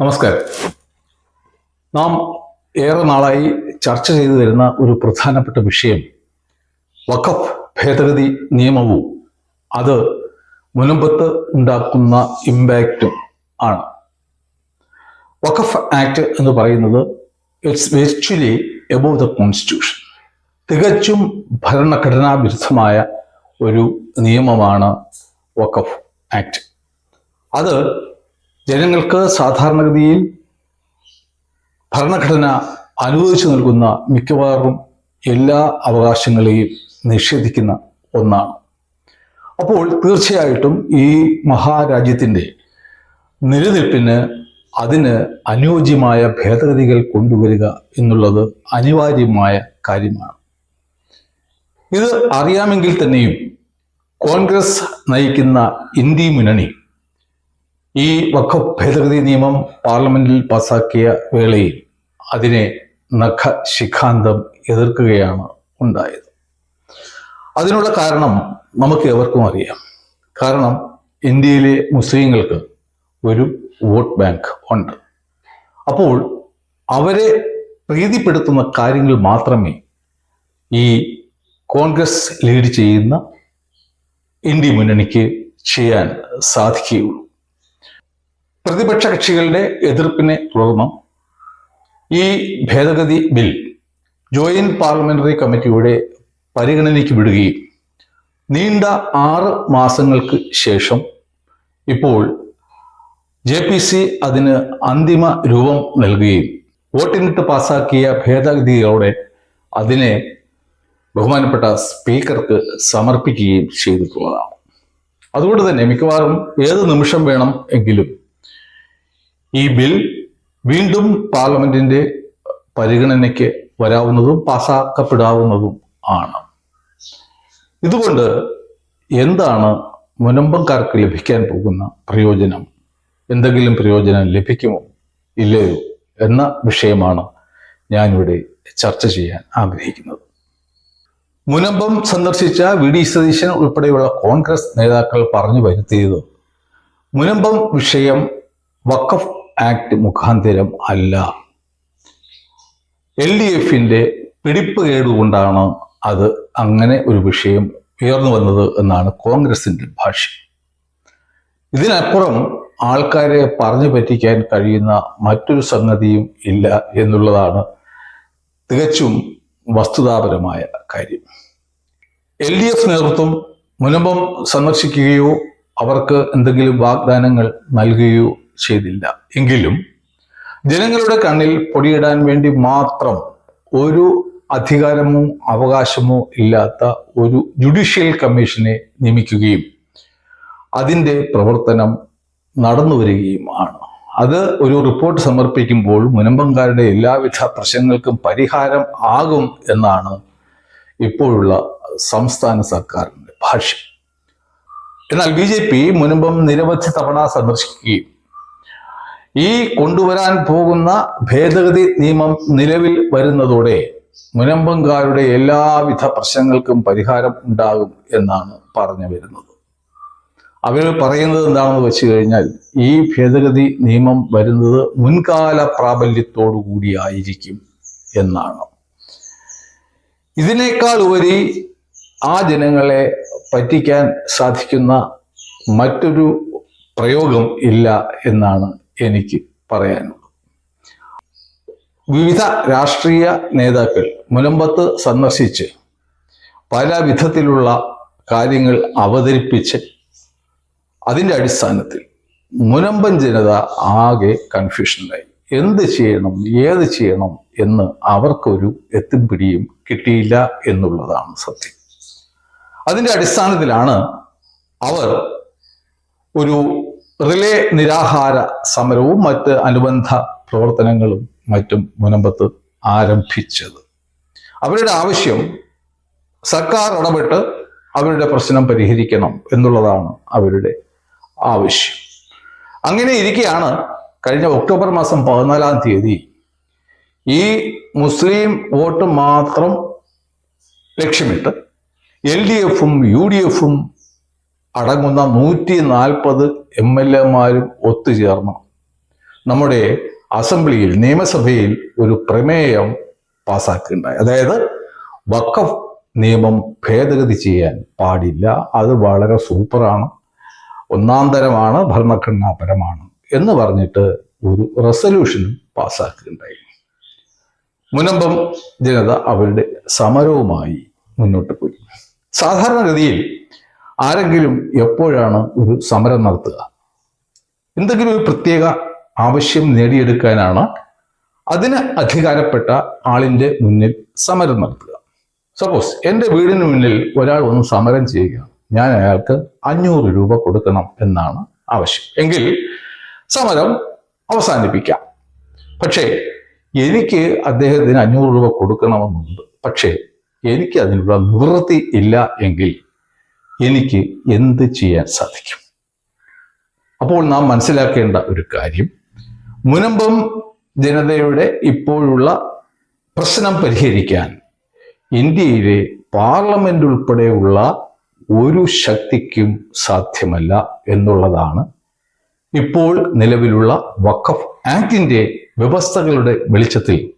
നമസ്കാരം. നാം ഏറെ നാളായി ചർച്ച ചെയ്തു വരുന്ന ഒരു പ്രധാനപ്പെട്ട വിഷയം വഖഫ് ഭേദഗതി നിയമവും അത് മുനമ്പത്ത് ഉണ്ടാക്കുന്ന ഇമ്പാക്റ്റും ആണ്. വഖഫ് ആക്ട് എന്ന് പറയുന്നത് it's virtually above the constitution തികച്ചും ഭരണഘടനാ വിരുദ്ധമായ ഒരു നിയമമാണ് വഖഫ് ആക്ട്. അത് ജനങ്ങൾക്ക് സാധാരണഗതിയിൽ ഭരണഘടന അനുവദിച്ചു നൽകുന്ന മിക്കവാറും എല്ലാ അവകാശങ്ങളെയും നിഷേധിക്കുന്ന ഒന്നാണ്. അപ്പോൾ തീർച്ചയായിട്ടും ഈ മഹാരാജ്യത്തിന്റെ നിലനിൽപ്പിന് അതിന് അനുയോജ്യമായ ഭേദഗതികൾ കൊണ്ടുവരിക എന്നുള്ളത് അനിവാര്യമായ കാര്യമാണ്. ഇത് അറിയാമെങ്കിൽ തന്നെയും കോൺഗ്രസ് നയിക്കുന്ന ഇന്ത്യ മുന്നണി ഈ വഖഫ് ഭേദഗതി നിയമം പാർലമെന്റിൽ പാസാക്കിയ വേളയിൽ അതിനെ നഖ ശിഖാന്തം എതിർക്കുകയാണ് ഉണ്ടായത്. അതിനുള്ള കാരണം നമുക്ക് എവർക്കും അറിയാം. കാരണം ഇന്ത്യയിലെ മുസ്ലിങ്ങൾക്ക് ഒരു വോട്ട് ബാങ്ക് ഉണ്ട്. അപ്പോൾ അവരെ പ്രീതിപ്പെടുത്തുന്ന കാര്യങ്ങൾ മാത്രമേ ഈ കോൺഗ്രസ് ലീഡ് ചെയ്യുന്ന ഇന്ത്യ മുന്നണിക്ക് ചെയ്യാൻ സാധിക്കുകയുള്ളൂ. പ്രതിപക്ഷ കക്ഷികളുടെ എതിർപ്പിനെ തുടർന്ന് ഈ ഭേദഗതി ബിൽ ജോയിന്റ് പാർലമെന്ററി കമ്മിറ്റിയുടെ പരിഗണനയ്ക്ക് വിടുകയും നീണ്ട ആറ് മാസങ്ങൾക്ക് ശേഷം ഇപ്പോൾ ജെ പി സി അതിന് അന്തിമ രൂപം നൽകുകയും വോട്ടിനിട്ട് പാസാക്കിയ ഭേദഗതിയോടെ അതിനെ ബഹുമാനപ്പെട്ട സ്പീക്കർക്ക് സമർപ്പിക്കുകയും ചെയ്തിട്ടുള്ളതാണ്. അതുകൊണ്ട് തന്നെ മിക്കവാറും ഏത് നിമിഷം വേണം എങ്കിലും ഈ ബിൽ വീണ്ടും പാർലമെന്റിന്റെ പരിഗണനയ്ക്ക് വരാവുന്നതും പാസാക്കപ്പെടാവുന്നതും ആണ്. ഇതുകൊണ്ട് എന്താണ് മുനമ്പംകാർക്ക് ലഭിക്കാൻ പോകുന്ന പ്രയോജനം? എന്തെങ്കിലും പ്രയോജനം ലഭിക്കുമോ? ഇല്ലയോ എന്ന വിഷയമാണ് ഞാനിവിടെ ചർച്ച ചെയ്യാൻ ആഗ്രഹിക്കുന്നത്. മുനമ്പം സന്ദർശിച്ച വി ഡി സതീശൻ ഉൾപ്പെടെയുള്ള കോൺഗ്രസ് നേതാക്കൾ പറഞ്ഞു വരുത്തിയത് മുനമ്പം വിഷയം വഖഫ് ആക്ട് മുഖാന്തരം അല്ല. എൽ ഡി എഫിന്റെ പിടിപ്പ് കേടുകൊണ്ടാണ് അത് അങ്ങനെ ഒരു വിഷയം ഉയർന്നു വന്നത് എന്നാണ് കോൺഗ്രസിന്റെ ഭാഷ്യം ഇതിനപ്പുറം ആൾക്കാരെ പറഞ്ഞു പറ്റിക്കാൻ കഴിയുന്ന മറ്റൊരു സംഗതിയും ഇല്ല എന്നുള്ളതാണ് തികച്ചും വസ്തുതാപരമായ കാര്യം. എൽ ഡി എഫ് നേതൃത്വം മുനമ്പം സന്ദർശിക്കുകയോ അവർക്ക് എന്തെങ്കിലും വാഗ്ദാനങ്ങൾ നൽകുകയോ ചെയ്തില്ല. എങ്കിലും ജനങ്ങളുടെ കണ്ണിൽ പൊടിയിടാൻ വേണ്ടി മാത്രം ഒരു അധികാരമോ അവകാശമോ ഇല്ലാത്ത ഒരു ജുഡീഷ്യൽ കമ്മീഷനെ നിയമിക്കുകയും അതിന്റെ പ്രവർത്തനം നടന്നു വരികയുമാണ്. അത് ഒരു റിപ്പോർട്ട് സമർപ്പിക്കുമ്പോൾ മുനമ്പങ്കാരുടെ എല്ലാവിധ പ്രശ്നങ്ങൾക്കും പരിഹാരം ആകും എന്നാണ് ഇപ്പോഴുള്ള സംസ്ഥാന സർക്കാരിന്റെ ഭാഷ്യം. എന്നാൽ ബി ജെ പി മുനമ്പം നിരവധി തവണ സന്ദർശിക്കുകയും ഈ കൊണ്ടുവരാൻ പോകുന്ന ഭേദഗതി നിയമം നിലവിൽ വരുന്നതോടെ മുനമ്പങ്കാരുടെ എല്ലാവിധ പ്രശ്നങ്ങൾക്കും പരിഹാരം ഉണ്ടാകും എന്നാണ് പറഞ്ഞു വരുന്നത്. അവർ പറയുന്നത് എന്താണെന്ന് വെച്ച് കഴിഞ്ഞാൽ ഈ ഭേദഗതി നിയമം വരുന്നത് മുൻകാല പ്രാബല്യത്തോടു കൂടിയായിരിക്കും എന്നാണ്. ഇതിനേക്കാൾ ഉപരി ആ ജനങ്ങളെ പറ്റിക്കാൻ സാധിക്കുന്ന മറ്റൊരു പ്രയോഗം ഇല്ല എന്നാണ് എനിക്ക് പറയാനുള്ളൂ വിവിധ രാഷ്ട്രീയ നേതാക്കൾ മുലമ്പത്ത് സന്ദർശിച്ച് പല വിധത്തിലുള്ള കാര്യങ്ങൾ അവതരിപ്പിച്ച് അതിന്റെ അടിസ്ഥാനത്തിൽ മുനമ്പൻ ജനത ആകെ കൺഫ്യൂഷനിലായി. എന്ത് ചെയ്യണം ഏത് ചെയ്യണം എന്ന് അവർക്കൊരു എത്തും പിടിയും കിട്ടിയില്ല എന്നുള്ളതാണ് സത്യം. അതിന്റെ അടിസ്ഥാനത്തിലാണ് അവർ ഒരു റിലേ നിരാഹാര സമരവും മറ്റ് അനുബന്ധ പ്രവർത്തനങ്ങളും മറ്റും മുനമ്പത്ത് ആരംഭിച്ചത്. അവരുടെ ആവശ്യം സർക്കാർ ഇടപെട്ട് അവരുടെ പ്രശ്നം പരിഹരിക്കണം എന്നുള്ളതാണ് അവരുടെ ആവശ്യം. അങ്ങനെ ഇരിക്കെയാണ് കഴിഞ്ഞ ഒക്ടോബർ മാസം പതിനാലാം തീയതി ഈ മുസ്ലിം വോട്ട് മാത്രം ലക്ഷ്യമിട്ട് എൽ ഡി എഫും യു ഡി എഫും അടങ്ങുന്ന നൂറ്റി നാൽപ്പത് എം എൽ എമാരും ഒത്തുചേർന്ന്. നമ്മുടെ അസംബ്ലിയിൽ നിയമസഭയിൽ ഒരു പ്രമേയം പാസ്സാക്കുകയുണ്ടായി അതായത് വഖഫ് നിയമം ഭേദഗതി ചെയ്യാൻ പാടില്ല. അത് വളരെ സൂപ്പറാണ്. ഒന്നാം തരമാണ് ഭരണഘടനാപരമാണ് എന്ന് പറഞ്ഞിട്ട് ഒരു റെസൊല്യൂഷനും പാസ്സാക്കുകയുണ്ടായി മുനമ്പം ജനത അവരുടെ സമരവുമായി മുന്നോട്ട് പോയി. സാധാരണഗതിയിൽ ആരെങ്കിലും എപ്പോഴാണ് ഒരു സമരം നടത്തുക? എന്തെങ്കിലും ഒരു പ്രത്യേക ആവശ്യം നേടിയെടുക്കാനാണ് അതിന് അധികാരപ്പെട്ട ആളിന്റെ മുന്നിൽ സമരം നടത്തുക. സപ്പോസ് എന്റെ വീടിന് മുന്നിൽ ഒരാൾ വന്ന് സമരം ചെയ്യുക. ഞാൻ അയാൾക്ക് അഞ്ഞൂറ് രൂപ കൊടുക്കണം എന്നാണ് ആവശ്യം. എങ്കിൽ സമരം അവസാനിപ്പിക്കാം. പക്ഷേ എനിക്ക് അദ്ദേഹത്തിന് അഞ്ഞൂറ് രൂപ കൊടുക്കണമെന്നുണ്ട്. പക്ഷേ എനിക്ക് അതിനുള്ള നിവൃത്തി ഇല്ല എങ്കിൽ എനിക്ക് എന്ത് ചെയ്യാൻ സാധിക്കും? അപ്പോൾ നാം മനസ്സിലാക്കേണ്ട ഒരു കാര്യം മുനമ്പം ജനതയുടെ ഇപ്പോഴുള്ള പ്രശ്നം പരിഹരിക്കാൻ ഇന്ത്യയിലെ പാർലമെന്റ് ഉൾപ്പെടെയുള്ള ഒരു ശക്തിക്കും സാധ്യമല്ല എന്നുള്ളതാണ് ഇപ്പോൾ നിലവിലുള്ള വഖഫ് ആക്ടിന്റെ വ്യവസ്ഥകളുടെ വെളിച്ചത്തിൽ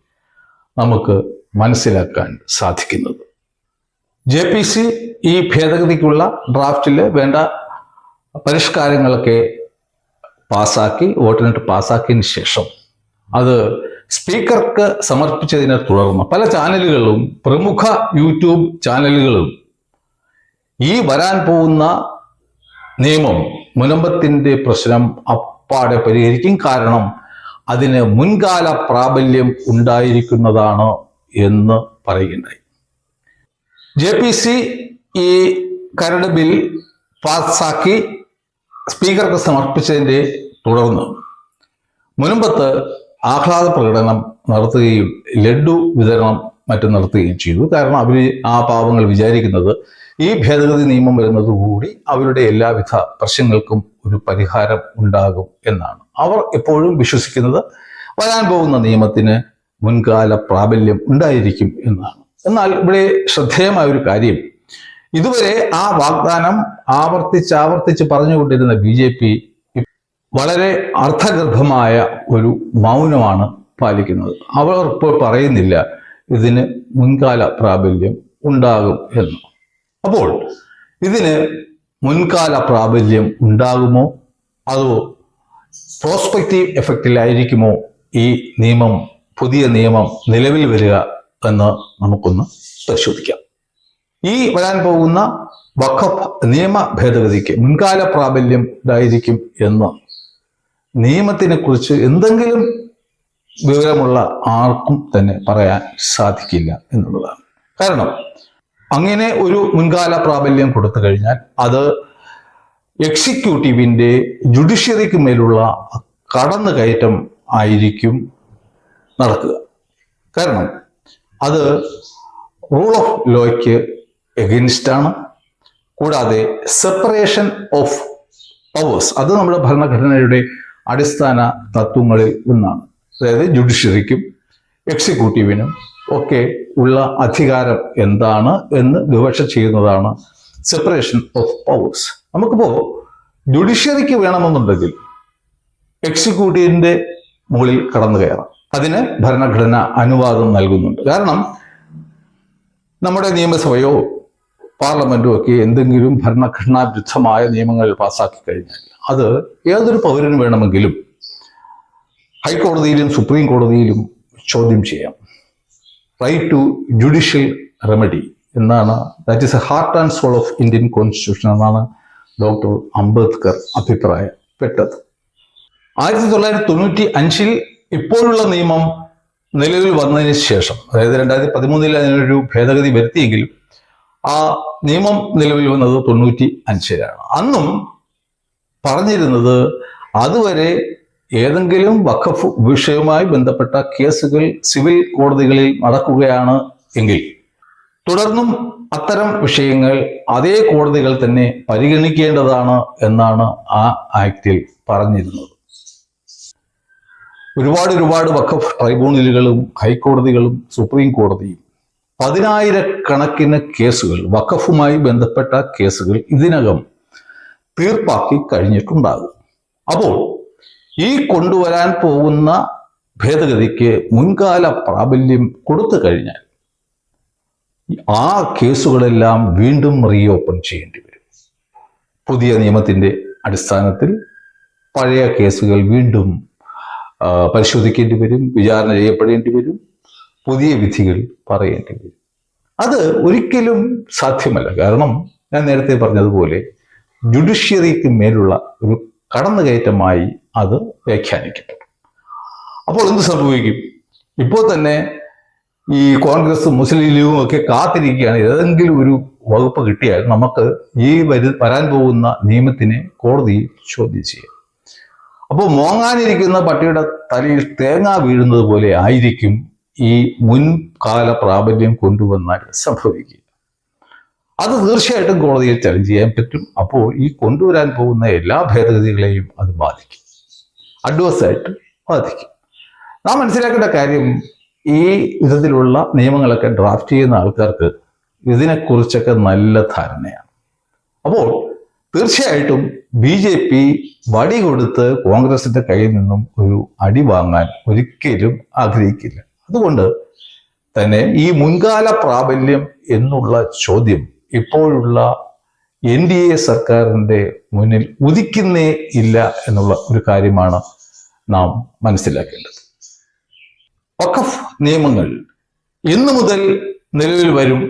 നമുക്ക് മനസ്സിലാക്കാൻ സാധിക്കുന്നത്. ജെ പി സി ഈ ഭേദഗതിക്കുള്ള ഡ്രാഫ്റ്റിൽ വേണ്ട പരിഷ്കാരങ്ങളൊക്കെ പാസാക്കി വോട്ടിനിട്ട് പാസാക്കിയതിന് ശേഷം അത് സ്പീക്കർക്ക് സമർപ്പിച്ചതിനെ തുടർന്ന് പല ചാനലുകളും പ്രമുഖ യൂട്യൂബ് ചാനലുകളും ഈ വരാൻ പോകുന്ന നിയമം മുനമ്പത്തിന്റെ പ്രശ്നം അപ്പാടെ പരിഹരിക്കും കാരണം അതിന് മുൻകാല പ്രാബല്യം ഉണ്ടായിരിക്കുന്നതാണ് എന്ന് പറയുകയുണ്ടായി. ജെ പി സി ഈ കരട് ബിൽ പാസ്സാക്കി സ്പീക്കർക്ക് സമർപ്പിച്ചതിന്റെ തുടർന്ന് മുൻപത്ത് ആഹ്ലാദ പ്രകടനം നടത്തുകയും ലഡു വിതരണം മറ്റും നടത്തുകയും ചെയ്തു. കാരണം അവർ ആ പാവങ്ങൾ വിചാരിക്കുന്നത് ഈ ഭേദഗതി നിയമം വരുന്നതോടുകൂടി അവരുടെ എല്ലാവിധ പ്രശ്നങ്ങൾക്കും ഒരു പരിഹാരം ഉണ്ടാകും എന്നാണ്. അവർ എപ്പോഴും വിശ്വസിക്കുന്നത് വരാൻ പോകുന്ന നിയമത്തിന് മുൻകാല പ്രാബല്യം ഉണ്ടായിരിക്കും എന്നാണ്. എന്നാൽ ഇവിടെ ശ്രദ്ധേയമായ ഒരു കാര്യം. ഇതുവരെ ആ വാഗ്ദാനം ആവർത്തിച്ച് ആവർത്തിച്ച് പറഞ്ഞുകൊണ്ടിരുന്ന ബി ജെ പി വളരെ അർത്ഥഗർഭമായ ഒരു മൗനമാണ് പാലിക്കുന്നത്. അവർ ഇപ്പോൾ പറയുന്നില്ല ഇതിന് മുൻകാല പ്രാബല്യം ഉണ്ടാകും എന്ന്. അപ്പോൾ ഇതിന് മുൻകാല പ്രാബല്യം ഉണ്ടാകുമോ? അതോ പ്രോസ്പെക്റ്റീവ് എഫക്റ്റിലായിരിക്കുമോ ഈ നിയമം പുതിയ നിയമം നിലവിൽ വരിക എന്ന് നമുക്കൊന്ന് പരിശോധിക്കാം. ഈ വരാൻ പോകുന്ന വഖഫ് നിയമ ഭേദഗതിക്ക് മുൻകാല പ്രാബല്യം ഉണ്ടായിരിക്കും എന്ന്. നിയമത്തിനെ കുറിച്ച് എന്തെങ്കിലും വിവരമുള്ള ആർക്കും തന്നെ പറയാൻ സാധിക്കില്ല എന്നുള്ളതാണ്. കാരണം അങ്ങനെ ഒരു മുൻകാല പ്രാബല്യം കൊടുത്തു കഴിഞ്ഞാൽ അത് എക്സിക്യൂട്ടീവിന്റെ ജുഡീഷ്യറിക്ക് മേലുള്ള കടന്നുകയറ്റം ആയിരിക്കും നടക്കുക. കാരണം അത് റൂൾ ഓഫ് ലോയ്ക്ക് എഗൻസ്റ്റ് ആണ്. കൂടാതെ സെപ്പറേഷൻ ഓഫ് പവേഴ്സ് അത് നമ്മുടെ ഭരണഘടനയുടെ അടിസ്ഥാന തത്വങ്ങളിൽ ഒന്നാണ്. അതായത് ജുഡീഷ്യറിക്കും എക്സിക്യൂട്ടീവിനും ഒക്കെ ഉള്ള അധികാരം എന്താണ് എന്ന് വിവക്ഷ ചെയ്യുന്നതാണ് സെപ്പറേഷൻ ഓഫ് പവേഴ്സ് നമുക്കിപ്പോ ജുഡീഷ്യറിക്ക് വേണമെന്നുണ്ടെങ്കിൽ എക്സിക്യൂട്ടീവിന്റെ മുകളിൽ കടന്നു കയറാം. അതിന് ഭരണഘടന അനുവാദം നൽകുന്നുണ്ട്. കാരണം നമ്മുടെ നിയമസഭയോ പാർലമെന്റോ ഒക്കെ എന്തെങ്കിലും ഭരണഘടനാ വിരുദ്ധമായ നിയമങ്ങൾ പാസാക്കി കഴിഞ്ഞാൽ അത് ഏതൊരു പൗരന് വേണമെങ്കിലും ഹൈക്കോടതിയിലും സുപ്രീം കോടതിയിലും ചോദ്യം ചെയ്യാം. റൈറ്റ് ടു ജുഡീഷ്യൽ റെമഡി എന്നാണ് that is a heart and soul of Indian constitution എന്നാണ് ഡോക്ടർ അംബേദ്കർ അഭിപ്രായപ്പെട്ടത്. ആയിരത്തി തൊള്ളായിരത്തി തൊണ്ണൂറ്റി അഞ്ചിൽ ഇപ്പോഴുള്ള നിയമം നിലവിൽ വന്നതിന് ശേഷം അതായത് രണ്ടായിരത്തി പതിമൂന്നിൽ അതിനൊരു ഭേദഗതി വരുത്തിയെങ്കിലും ആ നിയമം നിലവിൽ വന്നത് തൊണ്ണൂറ്റി അഞ്ചിലാണ്. അന്നും പറഞ്ഞിരുന്നത് അതുവരെ ഏതെങ്കിലും വഖഫ് വിഷയവുമായി ബന്ധപ്പെട്ട കേസുകൾ സിവിൽ കോടതികളിൽ നടക്കുകയാണ് എങ്കിൽ തുടർന്നും അത്തരം വിഷയങ്ങൾ അതേ കോടതികൾ തന്നെ പരിഗണിക്കേണ്ടതാണ് എന്നാണ് ആ ആക്ടിൽ പറഞ്ഞിരുന്നത്. ഒരുപാട് ഒരുപാട് വഖഫ് ട്രൈബ്യൂണലുകളും ഹൈക്കോടതികളും സുപ്രീം കോടതിയും പതിനായിരക്കണക്കിന് കേസുകൾ വഖഫുമായി ബന്ധപ്പെട്ട കേസുകൾ ഇതിനകം തീർപ്പാക്കി കഴിഞ്ഞിട്ടുണ്ടാകും. അപ്പോൾ ഈ കൊണ്ടുവരാൻ പോകുന്ന ഭേദഗതിക്ക് മുൻകാല പ്രാബല്യം കൊടുത്തു കഴിഞ്ഞാൽ ആ കേസുകളെല്ലാം വീണ്ടും റീഓപ്പൺ ചെയ്യേണ്ടി വരും. പുതിയ നിയമത്തിന്റെ അടിസ്ഥാനത്തിൽ പഴയ കേസുകൾ വീണ്ടും പരിശോധിക്കേണ്ടി വരും വിചാരണ ചെയ്യപ്പെടേണ്ടി വരും പുതിയ വിധികൾ പറയേണ്ടി വരും. അത് ഒരിക്കലും സാധ്യമല്ല. കാരണം ഞാൻ നേരത്തെ പറഞ്ഞതുപോലെ ജുഡീഷ്യറിക്ക് മേലുള്ള ഒരു കടന്നുകയറ്റമായി അത് വ്യാഖ്യാനിക്കപ്പെടും അപ്പോൾ എന്ത് സംഭവിക്കും? ഇപ്പോൾ തന്നെ ഈ കോൺഗ്രസും മുസ്ലിം ലീഗും ഒക്കെ കാത്തിരിക്കുകയാണ്. ഏതെങ്കിലും ഒരു വകുപ്പ് കിട്ടിയാൽ നമുക്ക് ഈ വരു വരാൻ പോകുന്ന നിയമത്തിനെ കോടതിയിൽ ചോദ്യം ചെയ്യാം. അപ്പോൾ മോങ്ങാനിരിക്കുന്ന പട്ടിയുടെ തലയിൽ തേങ്ങ വീഴുന്നത് പോലെ ആയിരിക്കും ഈ മുൻകാല പ്രാബല്യം കൊണ്ടുവന്നാൽ സംഭവിക്കുക. അത് തീർച്ചയായിട്ടും കോടതിയിൽ ചലഞ്ച് ചെയ്യാൻ പറ്റും. അപ്പോൾ ഈ കൊണ്ടുവരാൻ പോകുന്ന എല്ലാ ഭേദഗതികളെയും അത് ബാധിക്കും. അഡ്വേഴ്സായിട്ട് ബാധിക്കും. നാം മനസ്സിലാക്കേണ്ട കാര്യം ഈ വിധത്തിലുള്ള നിയമങ്ങളൊക്കെ ഡ്രാഫ്റ്റ് ചെയ്യുന്ന ആൾക്കാർക്ക് ഇതിനെക്കുറിച്ചൊക്കെ നല്ല ധാരണയാണ്. അപ്പോൾ തീർച്ചയായിട്ടും ബി ജെ പി വടി കൊടുത്ത് കോൺഗ്രസിന്റെ കയ്യിൽ നിന്നും ഒരു അടി വാങ്ങാൻ ഒരിക്കലും ആഗ്രഹിക്കില്ല. അതുകൊണ്ട് തന്നെ ഈ മുൻകാല പ്രാബല്യം എന്നുള്ള ചോദ്യം ഇപ്പോഴുള്ള എൻ ഡി എ സർക്കാരിന്റെ മുന്നിൽ ഉദിക്കുന്നേ ഇല്ല എന്നുള്ള ഒരു കാര്യമാണ് നാം മനസ്സിലാക്കേണ്ടത്. വഖഫ് നിയമങ്ങൾ ഇന്നു മുതൽ നിലവിൽ വരും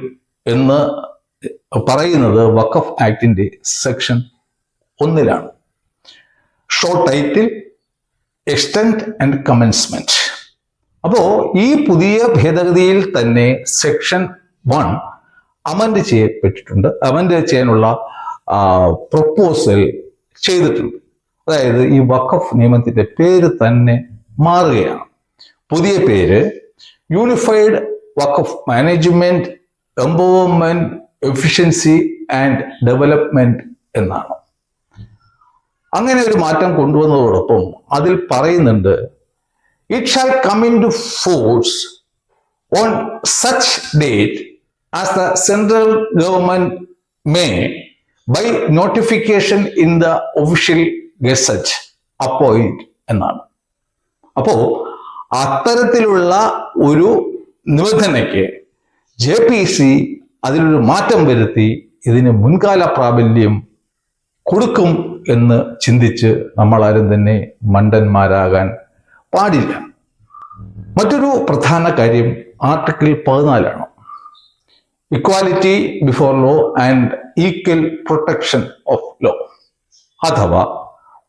എന്ന് പറയുന്നത് വഖഫ് ആക്ടിന്റെ സെക്ഷൻ ഒന്നിലാണ്. ഷോ ടൈറ്റിൽ എക്സ്റ്റെന്റ് ആൻഡ് കമൻസ്മെന്റ് അപ്പോൾ ഈ പുതിയ ഭേദഗതിയിൽ തന്നെ സെക്ഷൻ വൺ അമൻഡ് ചെയ്യപ്പെട്ടിട്ടുണ്ട്. അമൻഡ് ചെയ്യാനുള്ള പ്രപ്പോസൽ ചെയ്തിട്ടുണ്ട്. അതായത് ഈ വഖഫ് നിയമത്തിന്റെ പേര് തന്നെ മാറുകയാണ്. പുതിയ പേര് unified Waqf management empowerment efficiency and development എന്നാണ്. അങ്ങനെ ഒരു മാറ്റം കൊണ്ടുവന്നതോടൊപ്പം അതിൽ പറയുന്നുണ്ട് it shall come into force on such date as the central government may by notification in the official gazette appoint എന്നാണ്. അപ്പോ അത്തരത്തിലുള്ള ഒരു നിബന്ധനയ്ക്ക് ജെ പി സി അതിലൊരു മാറ്റം വരുത്തി ഇതിന് മുൻകാല പ്രാബല്യം കൊടുക്കും എന്ന് ചിന്തിച്ച് നമ്മളാരും തന്നെ മണ്ടന്മാരാകാൻ പാടില്ല. മറ്റൊരു പ്രധാന കാര്യം article പതിനാലാണ്. Equality before law and equal protection of law അഥവാ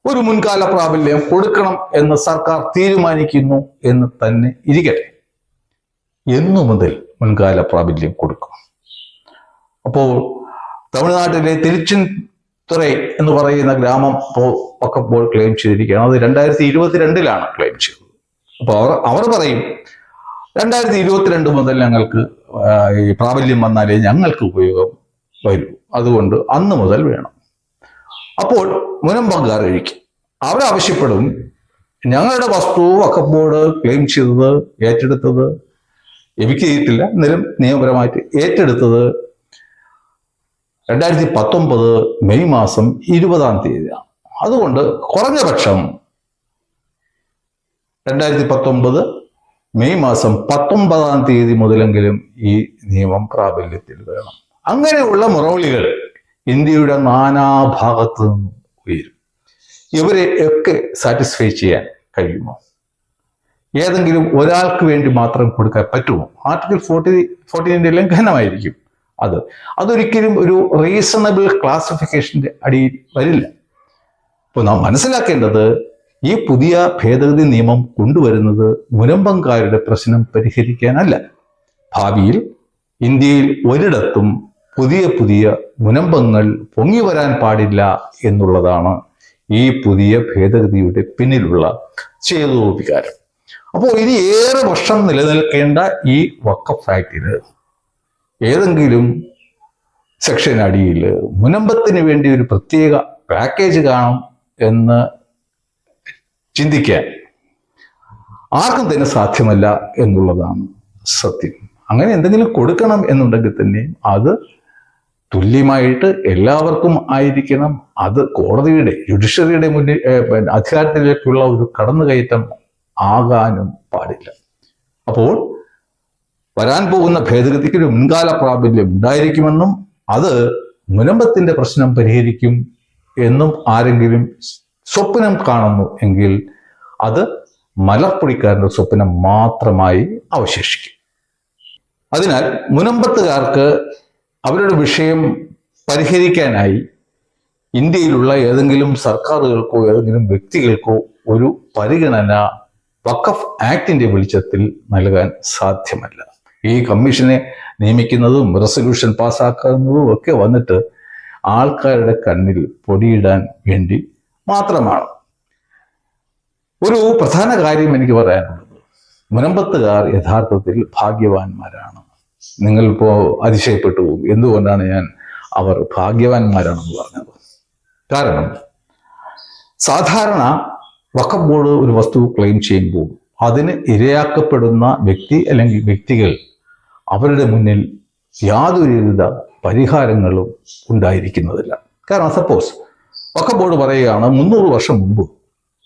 ഒരു മുൻകാല പ്രാബല്യം കൊടുക്കണം എന്ന് സർക്കാർ തീരുമാനിക്കുന്നു എന്ന് തന്നെ ഇരിക്കട്ടെ. എന്നു മുതൽ മുൻകാല പ്രാബല്യം കൊടുക്കും. അപ്പോൾ തമിഴ്നാട്ടിലെ തിരുച്ചിൻതുറൈ എന്ന് പറയുന്ന ഗ്രാമം പക്കപ്പോൾ ക്ലെയിം ചെയ്തിരിക്കുകയാണ്. അത് രണ്ടായിരത്തി ഇരുപത്തിരണ്ടിലാണ് ക്ലെയിം ചെയ്തത്. അപ്പോൾ അവർ അവർ പറയും രണ്ടായിരത്തി ഇരുപത്തിരണ്ട് മുതൽ ഞങ്ങൾക്ക് ഈ പ്രാബല്യം വന്നാലേ ഞങ്ങൾക്ക് ഉപയോഗം വരൂ. അതുകൊണ്ട് അന്ന് മുതൽ വേണം. അപ്പോൾ മുനമ്പങ്കാർ ഒഴിക്കും അവരാവശ്യപ്പെടും ഞങ്ങളുടെ വസ്തു വഖഫ് ബോർഡ് ക്ലെയിം ചെയ്തത് ഏറ്റെടുത്തത് എനിക്ക് ചെയ്തിട്ടില്ല എന്നാലും നിയമപരമായിട്ട് ഏറ്റെടുത്തത് രണ്ടായിരത്തി പത്തൊമ്പത് മെയ് മാസം ഇരുപതാം തീയതിയാണ്. അതുകൊണ്ട് കുറഞ്ഞ പക്ഷം രണ്ടായിരത്തി പത്തൊമ്പത് മെയ് മാസം പത്തൊമ്പതാം തീയതി മുതലെങ്കിലും ഈ നിയമം പ്രാബല്യത്തിൽ വേണം. അങ്ങനെയുള്ള മുറവിളികൾ ഇന്ത്യയുടെ നാനാഭാഗത്തു നിന്നും ഉയരും. ഇവരെ ഒക്കെ സാറ്റിസ്ഫൈ ചെയ്യാൻ കഴിയുമോ? ഏതെങ്കിലും ഒരാൾക്ക് വേണ്ടി മാത്രം കൊടുക്കാൻ പറ്റുമോ? ആർട്ടിക്കിൾ ഫോർട്ടി ഫോർട്ടീനിന്റെ ലംഘനമായിരിക്കും. അത്. അതൊരിക്കലും ഒരു റീസണബിൾ ക്ലാസിഫിക്കേഷന്റെ അടിയിൽ വരില്ല. അപ്പോൾ നാം മനസ്സിലാക്കേണ്ടത് ഈ പുതിയ ഭേദഗതി നിയമം കൊണ്ടുവരുന്നത് മുനമ്പങ്കാരുടെ പ്രശ്നം പരിഹരിക്കാനല്ല. ഭാവിയിൽ ഇന്ത്യയിൽ ഒരിടത്തും പുതിയ പുതിയ മുനമ്പങ്ങൾ പൊങ്ങി വരാൻ പാടില്ല എന്നുള്ളതാണ് ഈ പുതിയ ഭേദഗതിയുടെ പിന്നിലുള്ള ചേതോപികാരം. അപ്പോൾ ഇനി ഏറെ വർഷം നിലനിൽക്കേണ്ട ഈ വക്കഫ് ആക്ടിന് ഏതെങ്കിലും സെക്ഷൻ അടിയിൽ മുനമ്പത്തിന് വേണ്ടി ഒരു പ്രത്യേക പാക്കേജ് കാണും എന്ന് ചിന്തിക്കാൻ ആർക്കും തന്നെ സാധ്യമല്ല എന്നുള്ളതാണ് സത്യം. അങ്ങനെ എന്തെങ്കിലും കൊടുക്കണം എന്നുണ്ടെങ്കിൽ തന്നെ അത് തുല്യമായിട്ട് എല്ലാവർക്കും ആയിരിക്കണം. അത് കോടതിയുടെ ജുഡീഷ്യറിയുടെ മുന്നിൽ അധികാരത്തിലേക്കുള്ള ഒരു കടന്നുകയറ്റം ആകാനും പാടില്ല. അപ്പോൾ വരാൻ പോകുന്ന ഭേദഗതിക്ക് ഒരു മുൻകാല പ്രാബല്യം ഉണ്ടായിരിക്കുമെന്നും അത് മുനമ്പത്തിന്റെ പ്രശ്നം പരിഹരിക്കും എന്നും ആരെങ്കിലും സ്വപ്നം കാണുന്നു എങ്കിൽ അത് മലർപ്പൊടിക്കാരന്റെ സ്വപ്നം മാത്രമായി അവശേഷിക്കും. അതിനാൽ മുനമ്പത്തുകാർക്ക് അവരുടെ വിഷയം പരിഹരിക്കാനായി ഇന്ത്യയിലുള്ള ഏതെങ്കിലും സർക്കാരുകൾക്കോ ഏതെങ്കിലും വ്യക്തികൾക്കോ ഒരു പരിഗണന വഖഫ് ആക്ടിന്റെ വെളിച്ചത്തിൽ നൽകാൻ സാധ്യമല്ല. ഈ കമ്മീഷനെ നിയമിക്കുന്നതും റെസൊല്യൂഷൻ പാസ്സാക്കുന്നതും ഒക്കെ വന്നിട്ട് ആൾക്കാരുടെ കണ്ണിൽ പൊടിയിടാൻ വേണ്ടി മാത്രമാണ്. ഒരു പ്രധാന കാര്യം എനിക്ക് പറയാനുള്ളത്. മുനമ്പത്തുകാർ യഥാർത്ഥത്തിൽ ഭാഗ്യവാന്മാരാണ്. നിങ്ങൾ ഇപ്പോൾ അതിശയപ്പെട്ടു പോകും. എന്തുകൊണ്ടാണ് ഞാൻ അവർ ഭാഗ്യവാന്മാരാണെന്ന് പറഞ്ഞത്? കാരണം സാധാരണ വക്കം ബോർഡ് ഒരു വസ്തു ക്ലെയിം ചെയ്യുമ്പോൾ അതിന് ഇരയാക്കപ്പെടുന്ന വ്യക്തി അല്ലെങ്കിൽ വ്യക്തികൾ അവരുടെ മുന്നിൽ യാതൊരുവിധ പരിഹാരങ്ങളും ഉണ്ടായിരിക്കുന്നതില്ല. കാരണം സപ്പോസ് വഖഫ് ബോർഡ് പറയുകയാണ് മുന്നൂറ് വർഷം മുമ്പ്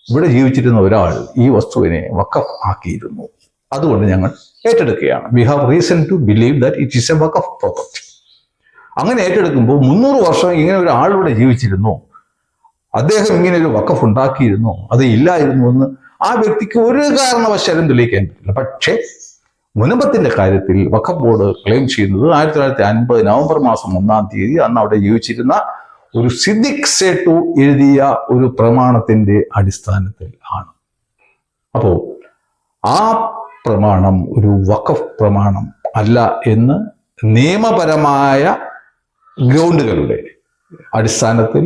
ഇവിടെ ജീവിച്ചിരുന്ന ഒരാൾ ഈ വസ്തുവിനെ വഖഫ് ആക്കിയിരുന്നു. അതുകൊണ്ട് ഞങ്ങൾ ഏറ്റെടുക്കുകയാണ്. We have reason to believe that it is a Waqf property അങ്ങനെ ഏറ്റെടുക്കുമ്പോൾ മുന്നൂറ് വർഷം ഇങ്ങനെ ഒരു ഇവിടെ ജീവിച്ചിരുന്നു. അദ്ദേഹം ഇങ്ങനെ ഒരു വക്കഫ് ഉണ്ടാക്കിയിരുന്നു. അത് ഇല്ലായിരുന്നു എന്ന് ആ വ്യക്തിക്ക് ഒരു കാരണവശാലും തെളിയിക്കാൻ പറ്റില്ല. പക്ഷേ മുനമ്പത്തിന്റെ കാര്യത്തിൽ വഖഫ് ബോർഡ് ക്ലെയിം ചെയ്യുന്നത് ആയിരത്തി തൊള്ളായിരത്തി അൻപത് നവംബർ മാസം ഒന്നാം തീയതി അന്ന് അവിടെ ജീവിച്ചിരുന്ന ഒരു സിദ്ദിഖ് സേട്ടു എഴുതിയ ഒരു പ്രമാണത്തിന്റെ അടിസ്ഥാനത്തിൽ ആണ്. അപ്പോ ആ പ്രമാണം ഒരു വഖഫ് പ്രമാണം അല്ല എന്ന് നിയമപരമായ ഗ്രൗണ്ടുകളുടെ അടിസ്ഥാനത്തിൽ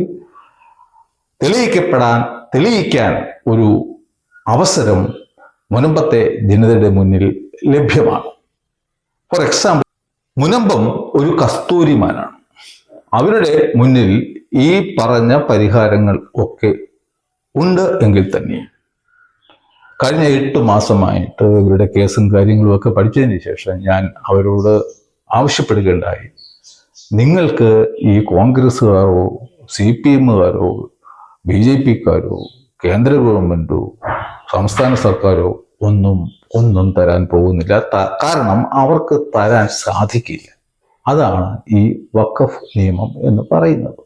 തെളിയിക്കപ്പെടാൻ തെളിയിക്കാൻ ഒരു അവസരം മുനമ്പത്തെ ജനതയുടെ മുന്നിൽ ലഭ്യമാണ് ഫോർ എക്സാമ്പിൾ മുനമ്പം ഒരു കസ്തൂരിമാനാണ്. അവരുടെ മുന്നിൽ ഈ പറഞ്ഞ പരിഹാരങ്ങൾ ഒക്കെ ഉണ്ട് എങ്കിൽ തന്നെ. കഴിഞ്ഞ എട്ട് മാസമായിട്ട് ഇവരുടെ കേസും കാര്യങ്ങളും ഒക്കെ പഠിച്ചതിന് ശേഷം ഞാൻ അവരോട് ആവശ്യപ്പെടുകയുണ്ടായി. നിങ്ങൾക്ക് ഈ കോൺഗ്രസ്സുകാരോ സി പി എമ്മുകാരോ ബി ജെ പിക്കാരോ കേന്ദ്ര ഗവൺമെന്റോ സംസ്ഥാന സർക്കാരോ ഒന്നും ഒന്നും തരാൻ പോകുന്നില്ല. കാരണം അവർക്ക് തരാൻ സാധിക്കില്ല. അതാണ് ഈ വക്കഫ് നിയമം എന്ന് പറയുന്നത്.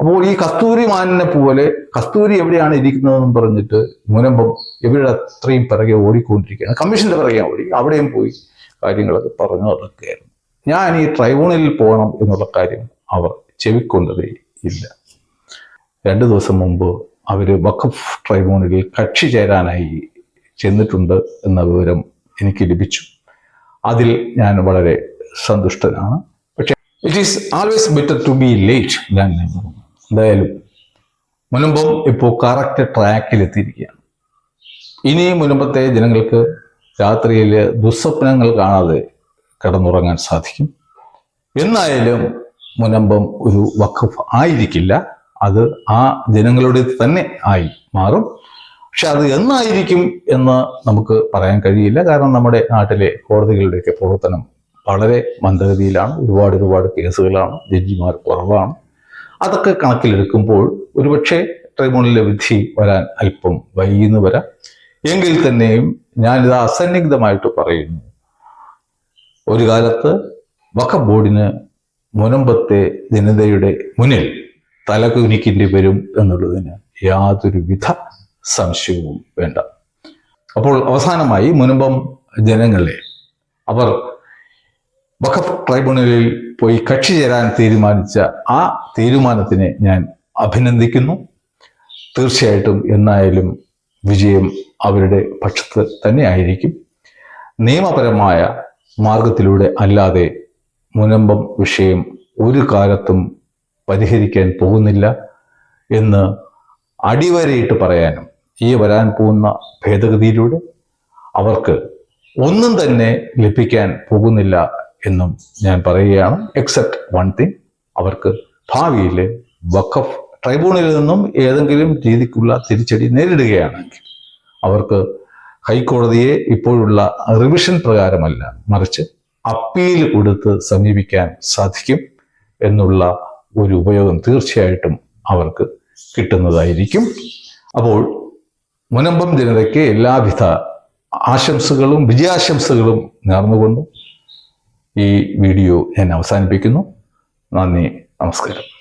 അപ്പോൾ ഈ കസ്തൂരി മാനിനെ പോലെ കസ്തൂരി എവിടെയാണ് ഇരിക്കുന്നതെന്ന് പറഞ്ഞിട്ട് മുനമ്പം ഇവരുടെ അത്രയും പിറകെ ഓടിക്കൊണ്ടിരിക്കുകയാണ്. കമ്മീഷന്റെ പിറകെ ഓടി അവിടെയും പോയി കാര്യങ്ങളൊക്കെ പറഞ്ഞു നടക്കുകയായിരുന്നു. ഞാൻ ഈ ട്രൈബ്യൂണലിൽ പോകണം എന്നുള്ള കാര്യം അവർ ചെവിക്കൊണ്ടതേ ഇല്ല. രണ്ട് ദിവസം മുമ്പ് അവർ വഖഫ് ട്രൈബ്യൂണലിൽ കക്ഷി ചേരാനായി ചെന്നിട്ടുണ്ട് എന്ന വിവരം എനിക്ക് ലഭിച്ചു. അതിൽ ഞാൻ വളരെ സന്തുഷ്ടനാണ്. പക്ഷേ it is always better to be late ഞാൻ എന്തായാലും മുൻപും ഇപ്പോൾ കറക്റ്റ് ട്രാക്കിൽ എത്തിയിരിക്കുകയാണ് ഇനി മുൻപത്തെ ജനങ്ങൾക്ക് രാത്രിയിൽ ദുസ്വപ്നങ്ങൾ കാണാതെ കിടന്നുറങ്ങാൻ സാധിക്കും. എന്നായാലും മുനമ്പം ഒരു വഖഫ് ആയിരിക്കില്ല. അത് ആ ജനങ്ങളുടെ തന്നെ ആയി മാറും. പക്ഷെ അത് എന്നായിരിക്കും എന്ന് നമുക്ക് പറയാൻ കഴിയില്ല. കാരണം നമ്മുടെ നാട്ടിലെ കോടതികളുടെയൊക്കെ പ്രവർത്തനം വളരെ മന്ദഗതിയിലാണ്. ഒരുപാട് ഒരുപാട് കേസുകളാണ്. ജഡ്ജിമാർ കുറവാണ്. അതൊക്കെ കണക്കിലെടുക്കുമ്പോൾ ഒരുപക്ഷെ ട്രൈബ്യൂണലിലെ വിധി വരാൻ അല്പം വൈകുന്നു വരാം. എങ്കിൽ തന്നെയും ഞാനിത് അസന്നിഗ്ധമായിട്ട് പറയുന്നു. ഒരു കാലത്ത് വഖഫ് മുനമ്പത്തെ ജനതയുടെ മുന്നിൽ തലകുനിക്കേണ്ടി വരും എന്നുള്ളതിന് യാതൊരു വിധ സംശയവും വേണ്ട. അപ്പോൾ അവസാനമായി മുനമ്പം ജനങ്ങളെ അവർ വഖഫ് ട്രൈബ്യൂണലിൽ പോയി കക്ഷി ചേരാൻ തീരുമാനിച്ച ആ തീരുമാനത്തിനെ ഞാൻ അഭിനന്ദിക്കുന്നു. തീർച്ചയായിട്ടും എന്നായാലും വിജയം അവരുടെ പക്ഷത്ത് തന്നെ ആയിരിക്കും നിയമപരമായ മാർഗത്തിലൂടെ അല്ലാതെ മുനമ്പം വിഷയം ഒരു കാലത്തും പരിഹരിക്കാൻ പോകുന്നില്ല എന്ന് അടിവരയിട്ട് പറയാനും ഈ വരാൻ പോകുന്ന ഭേദഗതിയിലൂടെ അവർക്ക് ഒന്നും തന്നെ ലഭിക്കാൻ പോകുന്നില്ല എന്നും ഞാൻ പറയുകയാണ്. എക്സെപ്റ്റ് വൺ തിങ് അവർക്ക് ഭാവിയിൽ വഖഫ് ട്രൈബ്യൂണലിൽ നിന്നും ഏതെങ്കിലും രീതിക്കുള്ള തിരിച്ചടി നേരിടുകയാണെങ്കിൽ അവർക്ക് ഹൈക്കോടതിയെ ഇപ്പോഴുള്ള റിവിഷൻ പ്രകാരമല്ല മറിച്ച് അപ്പീൽ കൊടുത്ത് സമീപിക്കാൻ സാധിക്കും എന്നുള്ള ഒരു ഉപയോഗം തീർച്ചയായിട്ടും അവർക്ക് കിട്ടുന്നതായിരിക്കും. അപ്പോൾ മുനമ്പം ജനതയ്ക്ക് എല്ലാവിധ ആശംസകളും വിജയാശംസകളും നേർന്നുകൊണ്ട് ഈ വീഡിയോ ഞാൻ അവസാനിപ്പിക്കുന്നു. നന്ദി നമസ്കാരം.